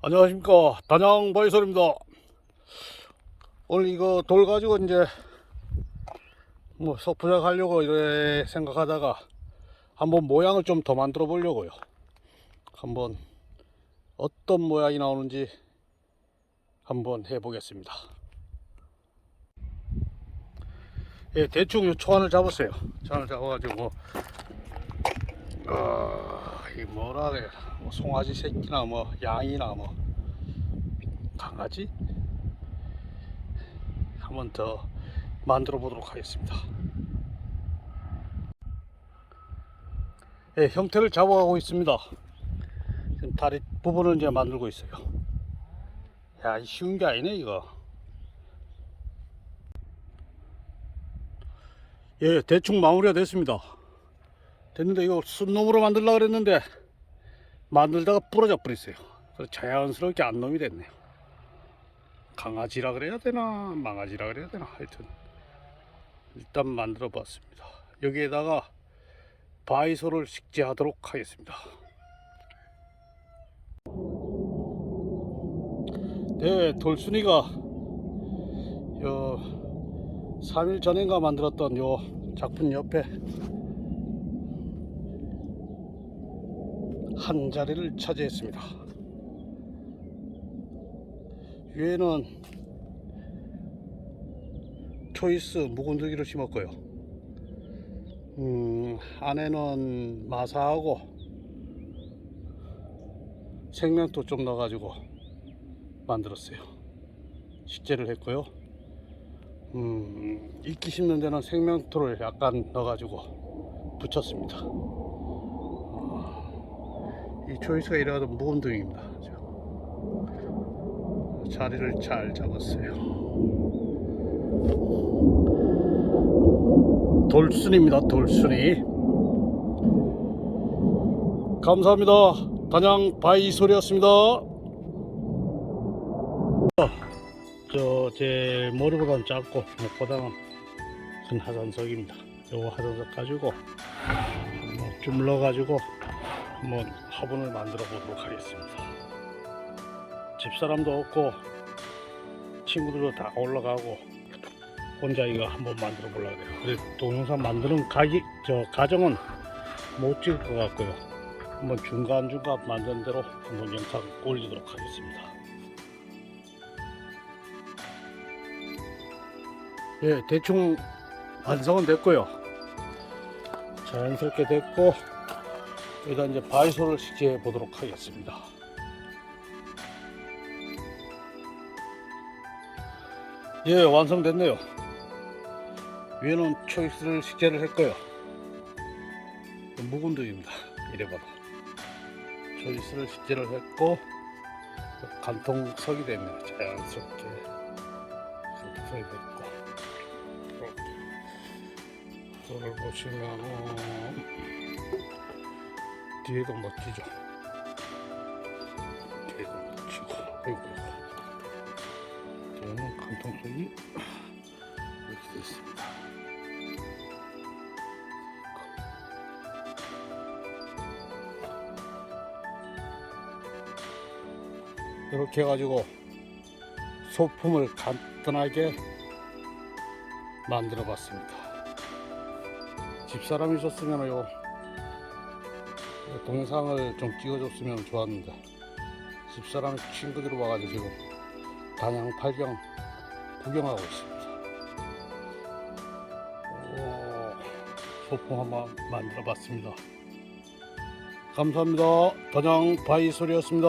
안녕하십니까. 단양 바이솔입니다. 오늘 이거 돌 가지고 이제 뭐 석부작 하려고 이래 생각하다가 한번 모양을 좀 더 만들어 보려고요. 한번 어떤 모양이 나오는지 한번 해보겠습니다. 예, 대충 요 초안을 잡았어요. 초안을 잡아가지고 어, 이 뭐라 그래 뭐 송아지 새끼나 뭐 양이나 뭐 강아지 한번 더 만들어 보도록 하겠습니다. 예, 형태를 잡아가고 있습니다. 지금 다리 부분을 이제 만들고 있어요. 야, 이 쉬운 게 아니네 이거. 예, 대충 마무리가 됐습니다. 됐는데 이거 순놈으로 만들려고 그랬는데 만들다가 부러져 버렸어요. 그래서 자연스럽게 안 놈이 됐네요. 강아지라 그래야 되나 망아지라 그래야 되나 하여튼 일단 만들어 봤습니다. 여기에다가 바이소를 식재하도록 하겠습니다. 네, 돌순이가 요 3일 전인가 만들었던 요 작품 옆에 한 자리를 차지했습니다. 위에는 초이스 묵은두기를 심었고요. 음, 안에는 마사하고 생명토 좀 넣어가지고 만들었어요. 식재를 했고요. 음, 이끼 심는 데는 생명토를 약간 넣어가지고 붙였습니다. 이 초이스가 이래가지고 무금둥입니다. 자리를 잘 잡았어요. 돌순입니다. 돌순이. 감사합니다. 단양 바이솔이었습니다. 저 제 머리보다는 작고 목보다는 큰 하산석입니다. 요거 하산석 가지고 주물러 가지고 한번 화분을 만들어 보도록 하겠습니다. 집사람도 없고 친구들도 다 올라가고 혼자 이거 한번 만들어 보려고 해요. 그래 동영상 만드는 가기 저 가정은 못 찍을 것 같고요. 한번 중간 중간 만든 대로 한번 영상 올리도록 하겠습니다. 예, 대충 완성은 됐고요. 자연스럽게 됐고 일단 이제 바이솔을 식재해 보도록 하겠습니다. 예, 완성됐네요. 위에는 초이스를 식재를 했고요. 묵은두입니다. 이래봐도. 초이스를 식재를 했고, 간통석이 됩니다. 자연스럽게. 간통석이 됐고. 이렇게. 저를 보시면, 뒤에도 멋지죠. 뒤에도 멋지고, 여기 뒤에는 간통석이 이렇게 되어 있습니다. 이렇게 해가지고 소품을 간단하게 만들어 봤습니다. 집사람이 있었으면 요 동영상을 좀 찍어줬으면 좋았는데 집사람 친구들이 와가지고 단양 팔경 구경하고 있습니다. 오, 소품 한번 만들어 봤습니다. 감사합니다. 단양 바이솔이었습니다.